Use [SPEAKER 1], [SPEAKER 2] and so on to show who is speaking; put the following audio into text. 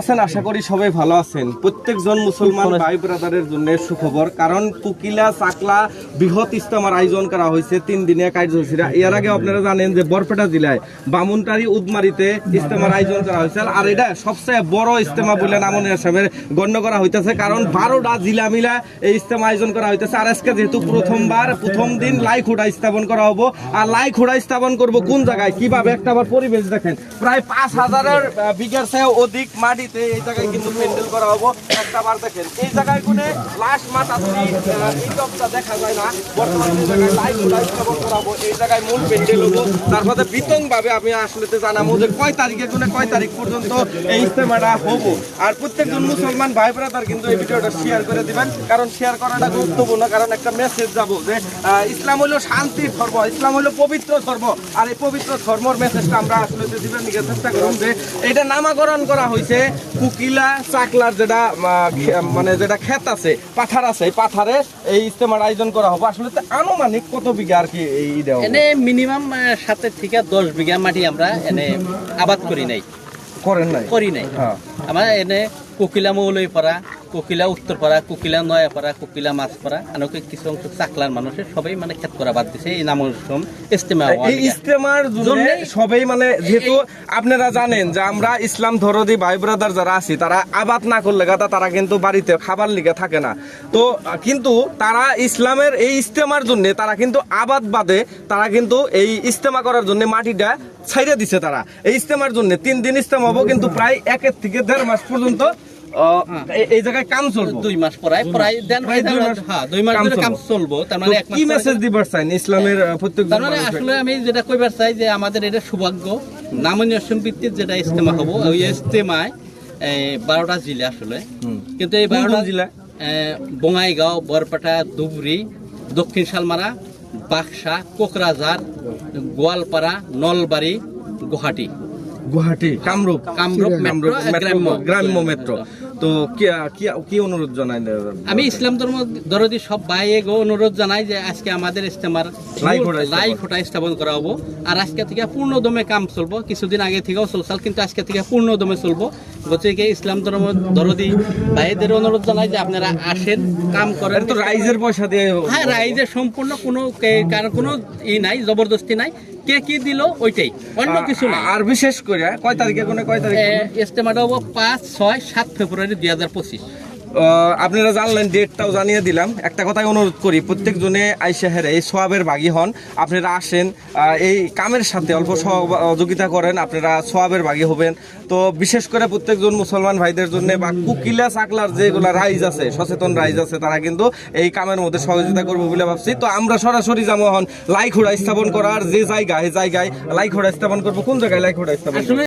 [SPEAKER 1] আছেন? আশা করি সবাই ভালো আছেন। প্রত্যেকজন মুসলমান ভাই ব্রাদারের জন্য সুখবর। কারণ কুকিলা চাকলা বৃহৎ ইস্তেমার আয়োজন করা হয়েছে তিন এর আগে আপনারা জানেন যে বরপেটা জেলায় বামুনটারি উদমারিতে ইস্তেমার আয়োজন করা হয়েছে। আর এটা সবচেয়ে বড় ইস্তেমা বলে গণ্য করা হইতেছে। কারণ বারোটা জেলা মিলা এই ইস্তেমা আয়োজন করা হইতেছে। আর আজকে যেহেতু প্রথমবার প্রথম দিন লাই খুঁড়া স্থাপন করা হব। আর লাই খুঁড়া স্থাপন করব কোন জায়গায়? কীভাবে? একটা আবার পরিবেশ দেখেন। প্রায় পাঁচ হাজারের বিঘার চেয়ে অধিক মাটিতে এই জায়গায় কিন্তু প্যান্ডেল করা হব। একটা বার দেখেন, এই জায়গায় কোনে লাশ মাঠ আছে এই জবটা দেখা যায় না। বর্তমানে জায়গায় লাই খুঁড়া স্থাপন করা হব, এই জায়গায় মূল প্যান্ডেল হব। তারপরে বিতং ভাবে আমি আসলে জানাব যে কয় তারিখে কোনে কয় তারিখ পর্যন্ত এই ইস্তেমাটা হব। আর প্রত্যেকজন মুসলমান ভাই ব্রাদার কিন্তু এই ভিডিওটা শেয়ার করে দিবেন। কারণ শেয়ার করাটা গুরুত্বপূর্ণ, কারণ একটা মেসেজ যাব যে ইসলাম হলো শান্তির ধর্ম, ইসলাম হলো পবিত্র ধর্ম। আর এই পবিত্র ধর্মর মেসেজটা আমরা আসলে দিবেন চেষ্টা করুন যে, এটা নামাকরণ করা হয়েছে কুকিলা চাকলার যেটা মানে যেটা ক্ষেত আছে পাথার আছে এই পাথারে এই ইস্তেমার আয়োজন করা হবে। আসলে আনুমানিক কত বিঘা আর কি এই দেওয়া
[SPEAKER 2] এনে মিনিমাম সাতের থেকে দশ বিঘা মাটি আমরা এনে আবাদ করি নাই।
[SPEAKER 1] করেন নাই?
[SPEAKER 2] করি নাই।
[SPEAKER 1] হ্যাঁ।
[SPEAKER 2] আমার এনে কুকিলা মৌলই পাড়া কোকিলা উত্তর পাড়া কোকিলা নয়া পাড়া কোকিলা মাছ পাড়া আনকে কিছু অংশ চাকলার মানুষের সবাই মানে খেত করা বাদ দিছে এই নামের সম ইস্তেমা
[SPEAKER 1] এই ইস্তেমার জন্য সবাই মানে যেহেতু আপনারা জানেন যে আমরা ইসলাম ধরদি ভাই ব্রাদার যারা আছি তারা আবাদ না করলে গাদা তারা কিন্তু বাড়িতে খাবার লিগে থাকে না। তো কিন্তু তারা ইসলামের এই ইস্তেমার জন্য তারা কিন্তু আবাদ বাদে তারা কিন্তু এই ইস্তেমা করার জন্য মাটিটা ছাইড়ে দিছে তারা। এই ইস্তেমার জন্য তিন দিন ইস্তেমা হব কিন্তু প্রায় একের থেকে দেড় মাস পর্যন্ত এই- জায়গায় কাম চলবে?
[SPEAKER 2] দুই মাস পরায় প্রায় দেন
[SPEAKER 1] মাস
[SPEAKER 2] হ্যাঁ দুই মাস ধরে কাম
[SPEAKER 1] চলবো।
[SPEAKER 2] তার মানে
[SPEAKER 1] কি মেসেজ দিবার চাইন ইসলামের আহ, প্রত্যেকজন
[SPEAKER 2] তার মানে আসলে আমি যেটা কইবার চাই যে আমাদের এটা সৌভাগ্য নামনীয় ভিত্তিক যেটা ইস্তেমা হব ওই ইস্তেমায় এই, বারোটা জেলা আসলে। কিন্তু এই বারোটা
[SPEAKER 1] জেলা?
[SPEAKER 2] বঙাইগাঁও বরপাটা ধুবড়ি দক্ষিণ শালমারা বাক্সা কোকরাঝার গোয়ালপাড়া নলবাড়ি গুয়াহাটি।
[SPEAKER 1] গুয়াহাটি কামরূপ
[SPEAKER 2] কামরূপ মেট্রো, গ্রাম্য।
[SPEAKER 1] গ্রাম্য। মেট্রো। তো কি কি- কি অনুরোধ জানাই
[SPEAKER 2] আমি ইসলাম ধর্ম দরদি সব ভাইয়েগো অনুরোধ জানাই যে আজকে আমাদের ইস্তেমার
[SPEAKER 1] লাই খোঁটা স্থাপন
[SPEAKER 2] করা হব। আর আজকে থেকে পূর্ণ দমে কাম চলবো। কিছুদিন আগে থেকেও চলছাল কিন্তু আজকে থেকে পূর্ণ দমে চলবো। গতিকে ইসলাম ধর্ম দরদি ভাইদের অনুরোধ জানাই যে আপনারা আসেন কাম করেন।
[SPEAKER 1] তো রাইজের পয়সা দিয়ে
[SPEAKER 2] হ্যাঁ রাইজে সম্পূর্ণ কোনো কে- কারও কোনো ই নাই জবরদস্তি নাই। কে কি দিল ওইটাই। অন্য কিছু না।
[SPEAKER 1] আর বিশেষ করে কয় তারিখে কোনে কয় তারিখে?
[SPEAKER 2] ইস্তেমাটা হব পাঁচ ছয় সাত ফেব্রুয়ারি দুই হাজার পঁচিশ।
[SPEAKER 1] আপনারা জানলেন ডেটটাও জানিয়ে দিলাম। একটা কথাই অনুরোধ করি প্রত্যেক জনে আইসা হেরে এই সোয়াবের ভাগী হন। আপনারা আসেন এই কামের সাথে অল্প সহযোগিতা করেন, আপনারা সোয়াবের ভাগী হবেন। তো বিশেষ করে প্রত্যেকজন মুসলমান ভাইদের জন্য বা কুকিলা চাকলার যেগুলা রাইজ আছে, সচেতন রাইজ আছে, তারা কিন্তু এই কামের মধ্যে সহযোগিতা করব বলে ভাবছি। তো আমরা সরাসরি যাব এখন লাইখোড়া স্থাপন করার যে জায়গা, এই জায়গায় লাইখোড়া স্থাপন করব। কোন জায়গায় লাইখোড়া স্থাপন